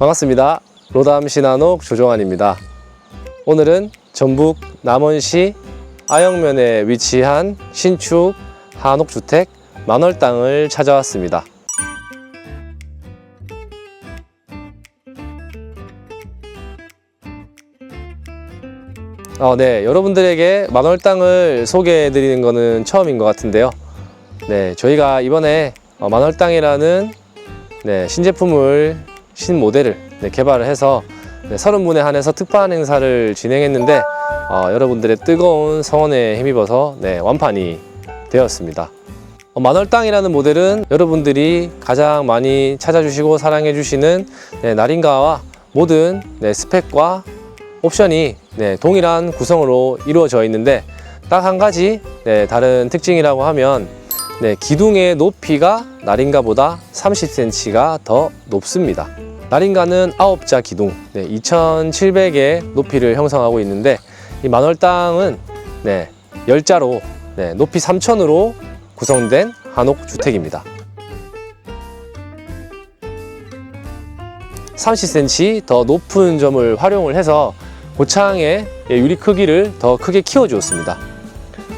반갑습니다. 로담 신한옥 조종환입니다. 오늘은 전북 남원시 아영면에 위치한 신축 한옥주택 만월 땅을 찾아왔습니다. 어, 네, 여러분들에게 만월 땅을 소개해 드리는 것은 처음인 것 같은데요. 네, 저희가 이번에 어, 만월 땅이라는 네, 신제품을 신모델을 네, 개발을 해서 네, 30분에 한해서 특판 행사를 진행했는데 어, 여러분들의 뜨거운 성원에 힘입어서 네, 완판이 되었습니다. 어, 만월 땅이라는 모델은 여러분들이 가장 많이 찾아주시고 사랑해 주시는 네, 나린가와 모든 네, 스펙과 옵션이 네, 동일한 구성으로 이루어져 있는데 딱 한 가지 네, 다른 특징이라고 하면 네, 기둥의 높이가 나린가보다 30cm가 더 높습니다. 나린가는 9자 기둥, 네, 2,700의 높이를 형성하고 있는데 이 만월 땅은 네, 10자로 네, 높이 3,000으로 구성된 한옥 주택입니다. 30cm 더 높은 점을 활용을 해서 고창의 유리 크기를 더 크게 키워주었습니다.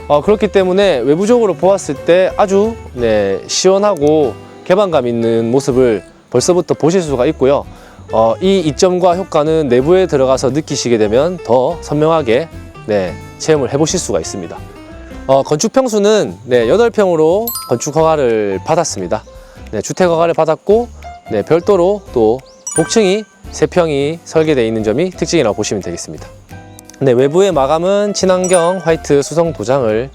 어, 그렇기 때문에 외부적으로 보았을 때 아주 네, 시원하고 개방감 있는 모습을 벌써부터 보실 수가 있고요. 어, 이 이점과 효과는 내부에 들어가서 느끼시게 되면 더 선명하게 네, 체험을 해보실 수가 있습니다. 어, 건축 평수는 네, 8평으로 건축 허가를 받았습니다. 네, 주택 허가를 받았고 네, 별도로 또 복층이 3평이 설계되어 있는 점이 특징이라고 보시면 되겠습니다. 네, 외부의 마감은 친환경 화이트 수성 도장을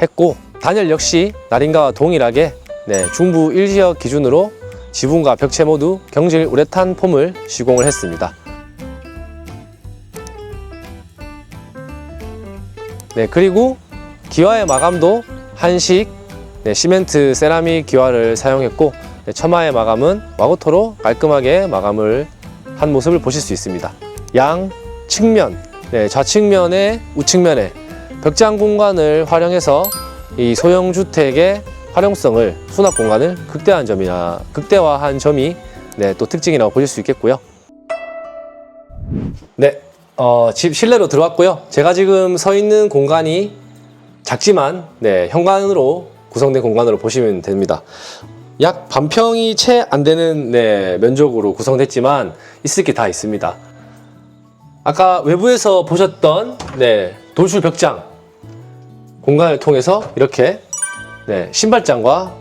했고 단열 역시 나린가와 동일하게 네, 중부 1지역 기준으로 지붕과 벽체 모두 경질 우레탄 폼을 시공을 했습니다. 네, 그리고 기와의 마감도 한식 네, 시멘트 세라믹 기와를 사용했고 네, 처마의 마감은 와고토로 깔끔하게 마감을 한 모습을 보실 수 있습니다. 양 측면, 네, 좌측면에 우측면에 벽장 공간을 활용해서 이 소형 주택의 활용성을 수납 공간을 극대화한 점이나 극대화한 점이 네, 또 특징이라고 보실 수 있겠고요. 네, 어, 집 실내로 들어왔고요. 제가 지금 서 있는 공간이 작지만 네, 현관으로 구성된 공간으로 보시면 됩니다. 약 반평이 채 안 되는 네, 면적으로 구성됐지만 있을 게 다 있습니다. 아까 외부에서 보셨던 네, 돌출 벽장 공간을 통해서 이렇게 네, 신발장과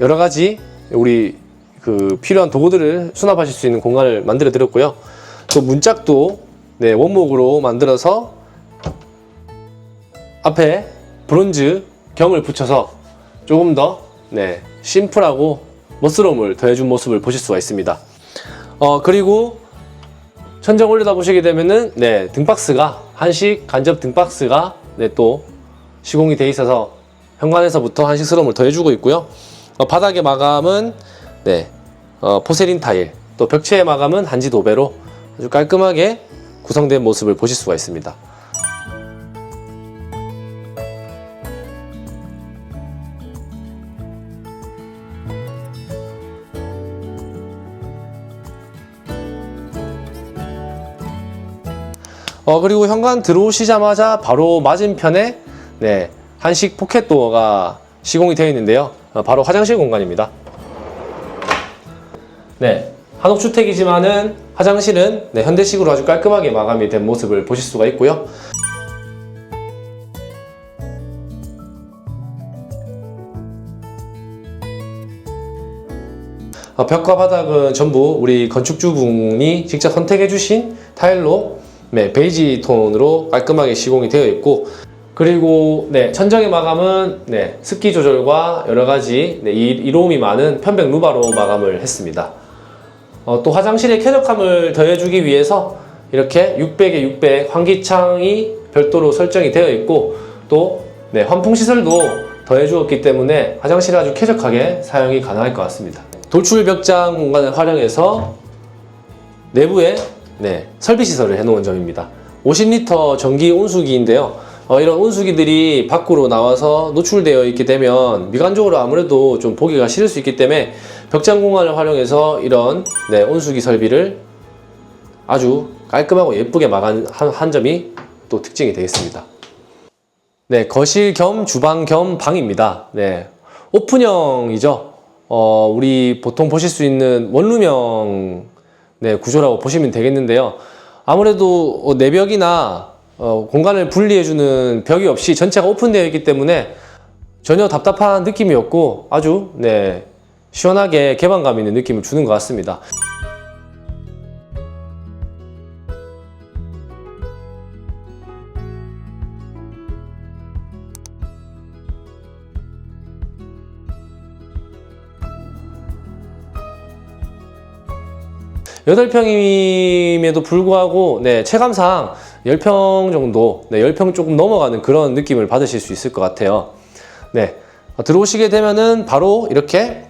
여러 가지 우리 그 필요한 도구들을 수납하실 수 있는 공간을 만들어 드렸고요. 또 문짝도 네, 원목으로 만들어서 앞에 브론즈 경을 붙여서 조금 더 네, 심플하고 멋스러움을 더해준 모습을 보실 수가 있습니다. 어, 그리고 천장 올려다 보시게 되면은 네, 등박스가 한식 간접 등박스가 네, 또 시공이 돼 있어서 현관에서부터 한식스러움을 더해주고 있고요. 어, 바닥의 마감은 네, 어, 포세린 타일, 또 벽체의 마감은 한지 도배로 아주 깔끔하게 구성된 모습을 보실 수가 있습니다. 어, 그리고 현관 들어오시자마자 바로 맞은편에 네, 한식 포켓 도어가 시공이 되어 있는데요. 어, 바로 화장실 공간입니다. 네, 한옥주택이지만은 화장실은 네, 현대식으로 아주 깔끔하게 마감이 된 모습을 보실 수가 있고요. 어, 벽과 바닥은 전부 우리 건축주분이 직접 선택해 주신 타일로 네, 베이지 톤으로 깔끔하게 시공이 되어 있고 그리고 네, 천정의 마감은 네, 습기 조절과 여러 가지 네, 이- 이로움이 많은 편백 루바로 마감을 했습니다. 어, 또 화장실의 쾌적함을 더해주기 위해서 이렇게 600에 600 환기창이 별도로 설정이 되어 있고 또 네, 환풍 시설도 더해주었기 때문에 화장실이 아주 쾌적하게 사용이 가능할 것 같습니다. 돌출 벽장 공간을 활용해서 내부에 네, 설비 시설을 해놓은 점입니다. 50리터 전기 온수기인데요. 어, 이런 온수기들이 밖으로 나와서 노출되어 있게 되면 미관적으로 아무래도 좀 보기가 싫을 수 있기 때문에 벽장 공간을 활용해서 이런 네, 온수기 설비를 아주 깔끔하고 예쁘게 마감 한, 한 점이 또 특징이 되겠습니다. 네, 거실 겸 주방 겸 방입니다. 네, 오픈형이죠. 어, 우리 보통 보실 수 있는 원룸형 네, 구조라고 보시면 되겠는데요. 아무래도 어, 내벽이나 어, 공간을 분리해주는 벽이 없이 전체가 오픈되어 있기 때문에 전혀 답답한 느낌이 없고 아주 네, 시원하게 개방감 있는 느낌을 주는 것 같습니다. 여덟 평임에도 불구하고 네, 체감상 10평 정도, 네, 10평 조금 넘어가는 그런 느낌을 받으실 수 있을 것 같아요. 네. 어, 들어오시게 되면은 바로 이렇게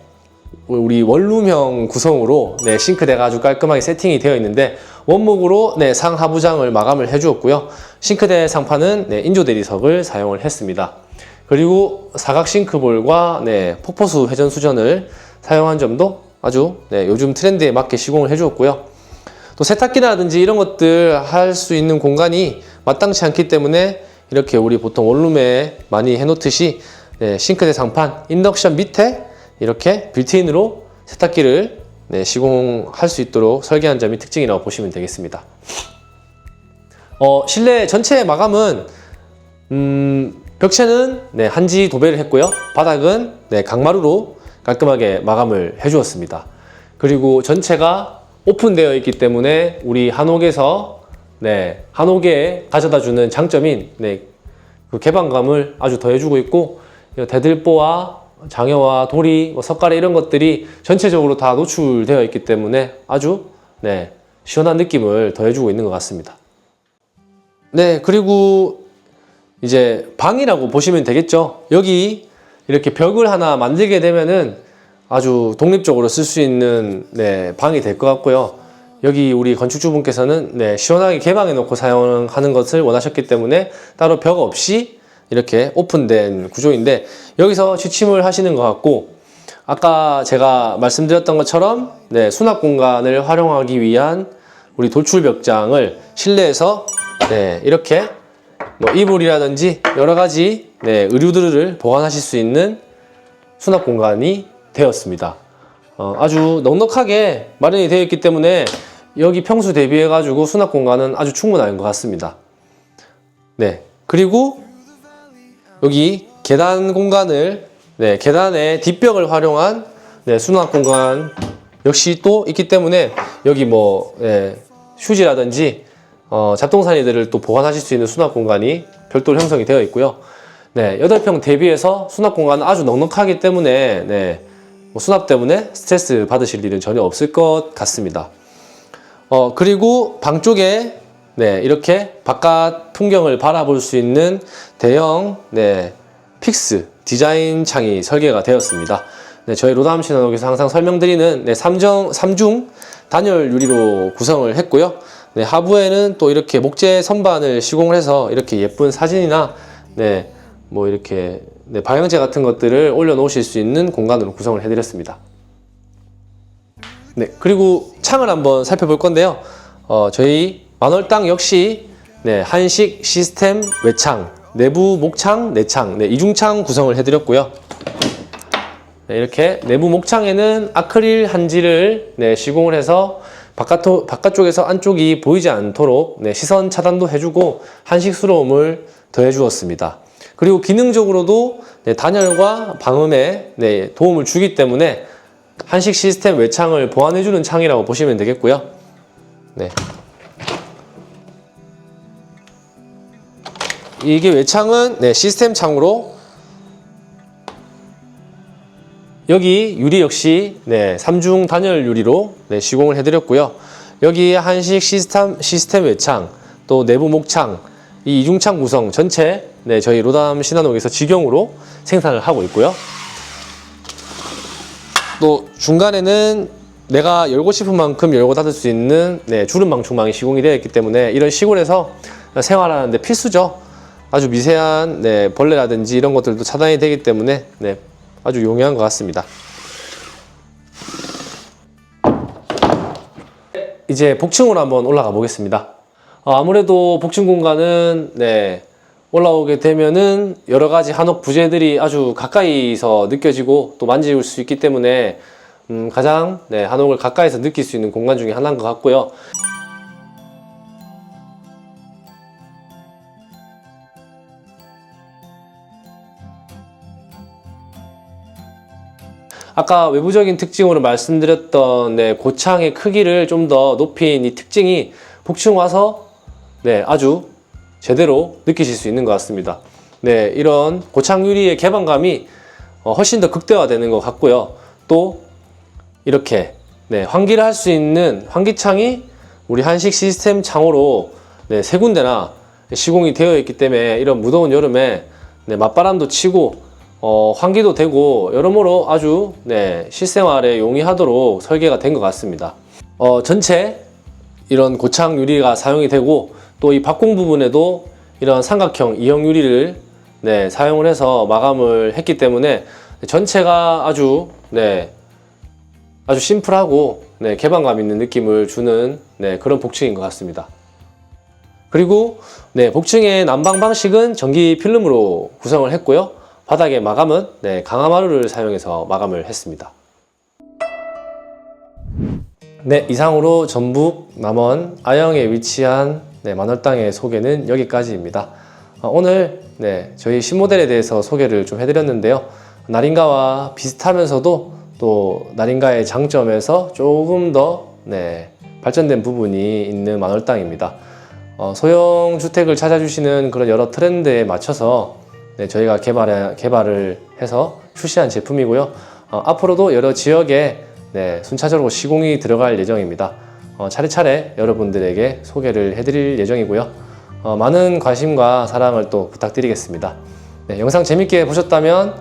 우리 원룸형 구성으로 네, 싱크대가 아주 깔끔하게 세팅이 되어 있는데 원목으로 네, 상하부장을 마감을 해 주었고요. 싱크대 상판은 네, 인조 대리석을 사용을 했습니다. 그리고 사각 싱크볼과 네, 폭포수 회전 수전을 사용한 점도 아주 네, 요즘 트렌드에 맞게 시공을 해 주었고요. 또 세탁기라든지 이런 것들 할 수 있는 공간이 마땅치 않기 때문에 이렇게 우리 보통 원룸에 많이 해놓듯이 네, 싱크대 상판, 인덕션 밑에 이렇게 빌트인으로 세탁기를 네, 시공할 수 있도록 설계한 점이 특징이라고 보시면 되겠습니다. 어, 실내 전체 마감은 음, 벽체는 네, 한지 도배를 했고요. 바닥은 네, 강마루로 깔끔하게 마감을 해주었습니다. 그리고 전체가 오픈되어 있기 때문에 우리 한옥에서 네, 한옥에 가져다 주는 장점인 네, 그 개방감을 아주 더해주고 있고 이 대들보와 장여와 돌이, 뭐 석가래 이런 것들이 전체적으로 다 노출되어 있기 때문에 아주 네, 시원한 느낌을 더해주고 있는 것 같습니다. 네, 그리고 이제 방이라고 보시면 되겠죠. 여기 이렇게 벽을 하나 만들게 되면은 아주 독립적으로 쓸 수 있는 네, 방이 될 것 같고요. 여기 우리 건축주분께서는 네, 시원하게 개방해 놓고 사용하는 것을 원하셨기 때문에 따로 벽 없이 이렇게 오픈된 구조인데 여기서 취침을 하시는 것 같고 아까 제가 말씀드렸던 것처럼 네, 수납 공간을 활용하기 위한 우리 돌출 벽장을 실내에서 네, 이렇게 뭐 이불이라든지 여러 가지 네, 의류들을 보관하실 수 있는 수납 공간이 되었습니다. 어, 아주 넉넉하게 마련이 되어 있기 때문에 여기 평수 대비해 가지고 수납 공간은 아주 충분한 것 같습니다. 네. 그리고 여기 계단 공간을 네, 계단의 뒷벽을 활용한 네, 수납 공간 역시 또 있기 때문에 여기 뭐 네, 휴지라든지 어, 잡동사니들을 또 보관하실 수 있는 수납 공간이 별도로 형성이 되어 있고요. 네, 8평 대비해서 수납 공간은 아주 넉넉하기 때문에 네, 뭐 수납 때문에 스트레스 받으실 일은 전혀 없을 것 같습니다. 어, 그리고 방 쪽에 네, 이렇게 바깥 풍경을 바라볼 수 있는 대형 네, 픽스 디자인 창이 설계가 되었습니다. 네, 저희 로담 신한옥에서 항상 설명드리는 네, 3중, 3중 단열 유리로 구성을 했고요. 네, 하부에는 또 이렇게 목재 선반을 시공을 해서 이렇게 예쁜 사진이나 네, 뭐 이렇게 네, 방향제 같은 것들을 올려놓으실 수 있는 공간으로 구성을 해드렸습니다. 네, 그리고 창을 한번 살펴볼 건데요. 어, 저희 만월당 역시 네, 한식 시스템 외창, 내부 목창, 내창, 네, 이중창 구성을 해드렸고요. 네, 이렇게 내부 목창에는 아크릴 한지를 네, 시공을 해서 바깥, 바깥쪽에서 안쪽이 보이지 않도록 네, 시선 차단도 해주고 한식스러움을 더해주었습니다. 그리고 기능적으로도 네, 단열과 방음에 네, 도움을 주기 때문에 한식 시스템 외창을 보완해주는 창이라고 보시면 되겠고요. 네. 이게 외창은 네, 시스템 창으로 여기 유리 역시 네, 3중 단열 유리로 네, 시공을 해드렸고요. 여기에 한식 시스템, 시스템 외창, 또 내부 목창, 이 이중창 구성 전체 네, 저희 로담 신한옥에서 직용으로 생산을 하고 있고요. 또 중간에는 내가 열고 싶은 만큼 열고 닫을 수 있는 네, 주름 방충망이 시공이 되어 있기 때문에 이런 시골에서 생활하는데 필수죠. 아주 미세한 네, 벌레라든지 이런 것들도 차단이 되기 때문에 네, 아주 용이한 것 같습니다. 이제 복층으로 한번 올라가 보겠습니다. 어, 아무래도 복층 공간은 네, 올라오게 되면은 여러 가지 한옥 부재들이 아주 가까이서 느껴지고 또 만질 수 있기 때문에 음, 가장 네, 한옥을 가까이서 느낄 수 있는 공간 중에 하나인 것 같고요. 아까 외부적인 특징으로 말씀드렸던 네, 고창의 크기를 좀 더 높인 이 특징이 복층 와서 네, 아주 제대로 느끼실 수 있는 것 같습니다. 네, 이런 고창 유리의 개방감이 어, 훨씬 더 극대화되는 것 같고요. 또 이렇게 네, 환기를 할 수 있는 환기창이 우리 한식 시스템 창으로 네, 세 군데나 시공이 되어 있기 때문에 이런 무더운 여름에 네, 맞바람도 치고 어, 환기도 되고 여러모로 아주 네, 실생활에 용이하도록 설계가 된 것 같습니다. 어, 전체 이런 고창 유리가 사용이 되고 또 이 박공 부분에도 이런 삼각형 이형 유리를 네, 사용을 해서 마감을 했기 때문에 전체가 아주 네, 아주 심플하고 네, 개방감 있는 느낌을 주는 네, 그런 복층인 것 같습니다. 그리고 네, 복층의 난방 방식은 전기 필름으로 구성을 했고요. 바닥의 마감은 네, 강화마루를 사용해서 마감을 했습니다. 네, 이상으로 전북 남원 아영에 위치한 네, 만월땅의 소개는 여기까지입니다. 어, 오늘 네, 저희 신모델에 대해서 소개를 좀 해드렸는데요. 나린가와 비슷하면서도 또 나린가의 장점에서 조금 더 네, 발전된 부분이 있는 만월땅입니다. 어, 소형 주택을 찾아주시는 그런 여러 트렌드에 맞춰서 네, 저희가 개발, 개발을 해서 출시한 제품이고요. 어, 앞으로도 여러 지역에 네, 순차적으로 시공이 들어갈 예정입니다. 어, 차례차례 여러분들에게 소개를 해드릴 예정이고요. 어, 많은 관심과 사랑을 또 부탁드리겠습니다. 네, 영상 재밌게 보셨다면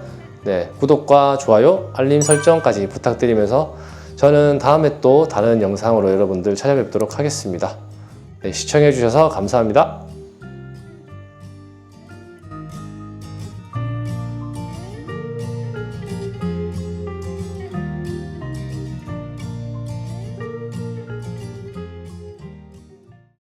네, 구독과 좋아요, 알림 설정까지 부탁드리면서 저는 다음에 또 다른 영상으로 여러분들 찾아뵙도록 하겠습니다. 네, 시청해주셔서 감사합니다.